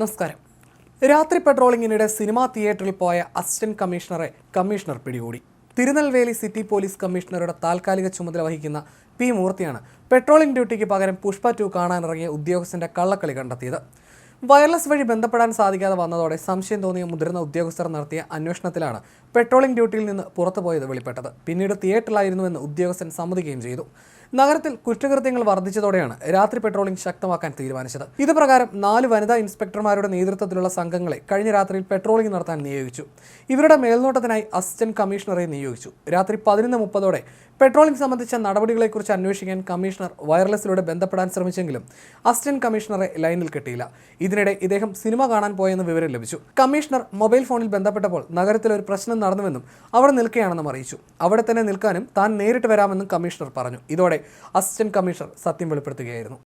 നമസ്കാരം. രാത്രി പെട്രോളിങ്ങിനിടെ സിനിമാ തിയേറ്ററിൽ പോയ അസിസ്റ്റന്റ് കമ്മീഷണറെ കമ്മീഷണർ പിടികൂടി. തിരുനെൽവേലി സിറ്റി പോലീസ് കമ്മീഷണറുടെ താൽക്കാലിക ചുമതല വഹിക്കുന്ന പി മൂർത്തിയാണ് പെട്രോളിംഗ് ഡ്യൂട്ടിക്ക് പകരം പുഷ്പ ടു കാണാനിറങ്ങിയ ഉദ്യോഗസ്ഥന്റെ കള്ളക്കളി കണ്ടെത്തിയത്. വയർലെസ് വഴി ബന്ധപ്പെടാൻ സാധിക്കാതെ വന്നതോടെ സംശയം തോന്നിയ മുതിർന്ന ഉദ്യോഗസ്ഥർ നടത്തിയ അന്വേഷണത്തിലാണ് പെട്രോളിംഗ് ഡ്യൂട്ടിയിൽ നിന്ന് പുറത്തുപോയത് വെളിപ്പെട്ടത്. പിന്നീട് തിയേറ്ററിലായിരുന്നുവെന്ന് ഉദ്യോഗസ്ഥൻ സമ്മതിക്കുകയും ചെയ്തു. നഗരത്തിൽ കുറ്റകൃത്യങ്ങൾ വർദ്ധിച്ചതോടെയാണ് രാത്രി പെട്രോളിംഗ് ശക്തമാക്കാൻ തീരുമാനിച്ചത്. ഇത് പ്രകാരം നാല് വനിതാ ഇൻസ്പെക്ടർമാരുടെ നേതൃത്വത്തിലുള്ള സംഘങ്ങളെ കഴിഞ്ഞ രാത്രിയിൽ പെട്രോളിംഗ് നടത്താൻ നിയോഗിച്ചു. ഇവരുടെ മേൽനോട്ടത്തിനായി അസിസ്റ്റന്റ് കമ്മീഷണറെ നിയോഗിച്ചു. രാത്രി പതിനൊന്ന് മുപ്പതോടെ പെട്രോളിംഗ് സംബന്ധിച്ച നടപടികളെക്കുറിച്ച് അന്വേഷിക്കാൻ കമ്മീഷണർ വയർലെസ്സിലൂടെ ബന്ധപ്പെടാൻ ശ്രമിച്ചെങ്കിലും അസിസ്റ്റന്റ് കമ്മീഷണറെ ലൈനിൽ കിട്ടിയില്ല. ഇതിനിടെ ഇദ്ദേഹം സിനിമ കാണാൻ പോയെന്ന് വിവരം ലഭിച്ചു. കമ്മീഷണർ മൊബൈൽ ഫോണിൽ ബന്ധപ്പെട്ടപ്പോൾ നഗരത്തിൽ ഒരു പ്രശ്നം നടന്നുവെന്നും അവിടെ നിൽക്കുകയാണെന്നും അറിയിച്ചു. അവിടെ തന്നെ നിൽക്കാനും താൻ നേരിട്ട് വരാമെന്നും കമ്മീഷണർ പറഞ്ഞു. ഇതോടെ അസിസ്റ്റന്റ് കമ്മീഷണർ സത്യം വെളിപ്പെടുത്തുകയായിരുന്നു